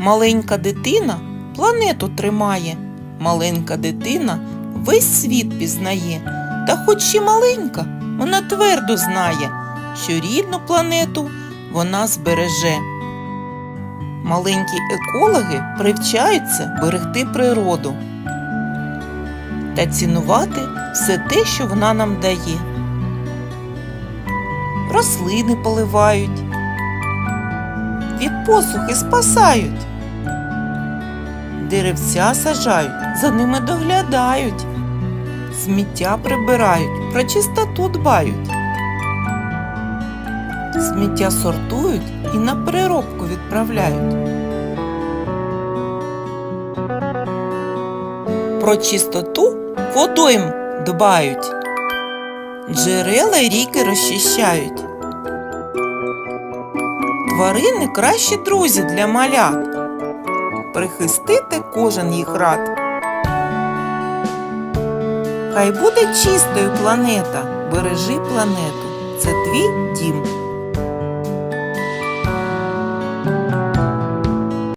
Маленька дитина планету тримає, маленька дитина весь світ пізнає, та хоч і маленька, вона твердо знає, що рідну планету вона збереже. Маленькі екологи привчаються берегти природу та цінувати все те, що вона нам дає. Рослини поливають, від посухи спасають, деревця сажають, за ними доглядають, сміття прибирають, про чистоту дбають. Сміття сортують і на переробку відправляють. Про чистоту водойм дбають. Джерела ріки розчищають. Тварини кращі друзі для малят. Прихистити кожен їх рад. Хай буде чистою планета, бережи планету. Це твій дім.